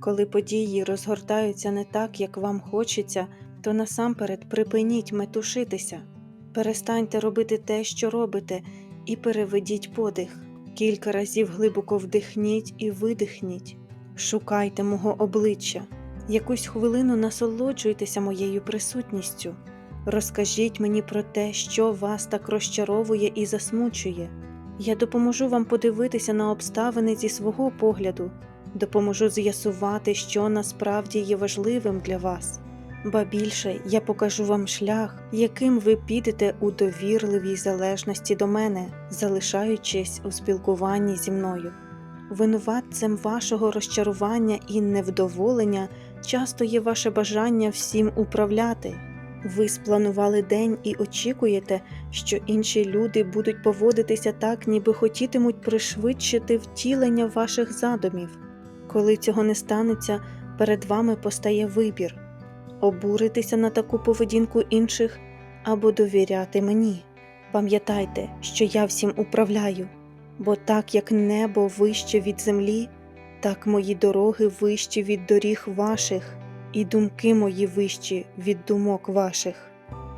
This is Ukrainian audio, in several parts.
Коли події розгортаються не так, як вам хочеться, то насамперед припиніть метушитися. Перестаньте робити те, що робите, і переведіть подих. Кілька разів глибоко вдихніть і видихніть. Шукайте мого обличчя. Якусь хвилину насолоджуйтеся моєю присутністю. Розкажіть мені про те, що вас так розчаровує і засмучує. Я допоможу вам подивитися на обставини зі свого погляду, допоможу з'ясувати, що насправді є важливим для вас. Ба більше я покажу вам шлях, яким ви підете у довірливій залежності до мене, залишаючись у спілкуванні зі мною. Винуватцем вашого розчарування і невдоволення часто є ваше бажання всім управляти. Ви спланували день і очікуєте, що інші люди будуть поводитися так, ніби хотітимуть пришвидшити втілення ваших задумів. Коли цього не станеться, перед вами постає вибір обуритися на таку поведінку інших або довіряти мені. Пам'ятайте, що я всім управляю, бо так як небо вище від землі, так мої дороги вищі від доріг ваших, і думки мої вищі від думок ваших.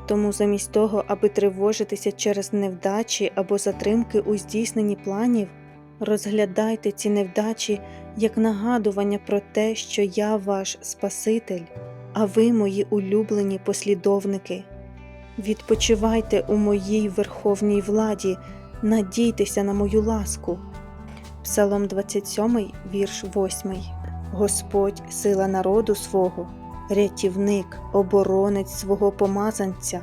Тому замість того, аби тривожитися через невдачі або затримки у здійсненні планів, розглядайте ці невдачі як нагадування про те, що я ваш Спаситель, а ви мої улюблені послідовники. Відпочивайте у моїй верховній владі, надійтеся на мою ласку. Псалом 27, вірш 8. Господь сила народу свого, рятівник, оборонець свого помазанця.